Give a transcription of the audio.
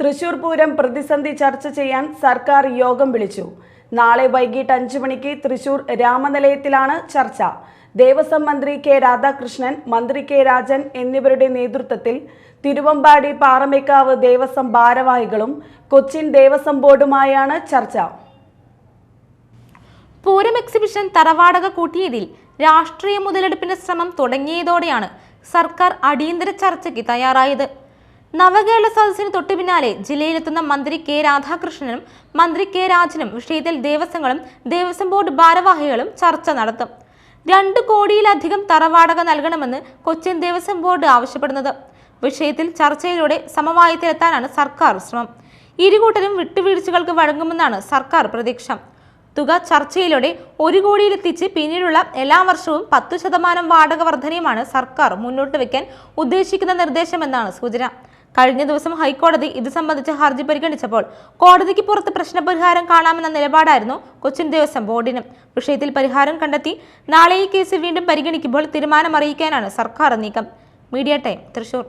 തൃശൂർ പൂരം പ്രതിസന്ധി ചർച്ച ചെയ്യാൻ സർക്കാർ യോഗം വിളിച്ചു. നാളെ വൈകിട്ട് അഞ്ചു മണിക്ക് തൃശൂർ രാമനിലയത്തിലാണ് ചർച്ച. ദേവസ്വം മന്ത്രി കെ രാധാകൃഷ്ണൻ മന്ത്രി കെ രാജൻ എന്നിവരുടെ നേതൃത്വത്തിൽ തിരുവമ്പാടി പാറമേക്കാവ് ദേവസ്വം ഭാരവാഹികളും കൊച്ചിൻ ദേവസ്വം ബോർഡുമായാണ് ചർച്ച. പൂരം എക്സിബിഷൻ തറവാടക കൂട്ടിയതിൽ രാഷ്ട്രീയ മുതലെടുപ്പിന്റെ ശ്രമം തുടങ്ങിയതോടെയാണ് സർക്കാർ അടിയന്തര ചർച്ചയ്ക്ക് തയ്യാറായത്. നവകേരള സദസ്സിന് തൊട്ടു പിന്നാലെ ജില്ലയിലെത്തുന്ന മന്ത്രി കെ രാധാകൃഷ്ണനും മന്ത്രി കെ രാജനും വിഷയത്തിൽ ദേവസ്വങ്ങളും ദേവസ്വം ബോർഡ് ഭാരവാഹികളും ചർച്ച നടത്തും. രണ്ട് കോടിയിലധികം തറവാടക നൽകണമെന്ന് കൊച്ചിൻ ദേവസ്വം ബോർഡ് ആവശ്യപ്പെടുന്നത്. വിഷയത്തിൽ ചർച്ചയിലൂടെ സമവായത്തിലെത്താനാണ് സർക്കാർ ശ്രമം. ഇരുകൂട്ടരും വിട്ടുവീഴ്ചകൾക്ക് വഴങ്ങുമെന്നാണ് സർക്കാർ പ്രതീക്ഷ. തുക ചർച്ചയിലൂടെ ഒരു കോടിയിലെത്തിച്ച് പിന്നീടുള്ള എല്ലാ വർഷവും പത്തു ശതമാനം വാടക വർധനയുമാണ് സർക്കാർ മുന്നോട്ട് വയ്ക്കാൻ ഉദ്ദേശിക്കുന്ന നിർദ്ദേശമെന്നാണ് സൂചന. കഴിഞ്ഞ ദിവസം ഹൈക്കോടതി ഇത് സംബന്ധിച്ച് ഹർജി പരിഗണിച്ചപ്പോൾ കോടതിക്ക് പുറത്ത് പ്രശ്നപരിഹാരം കാണാമെന്ന നിലപാടായിരുന്നു കൊച്ചിൻ ദേവസ്വം ബോർഡിന്. വിഷയത്തിൽ പരിഹാരം കണ്ടെത്തി നാളെ ഈ കേസ് വീണ്ടും പരിഗണിക്കുമ്പോൾ തീരുമാനം അറിയിക്കാനാണ് സർക്കാർ നീക്കം. Media time Thrissur.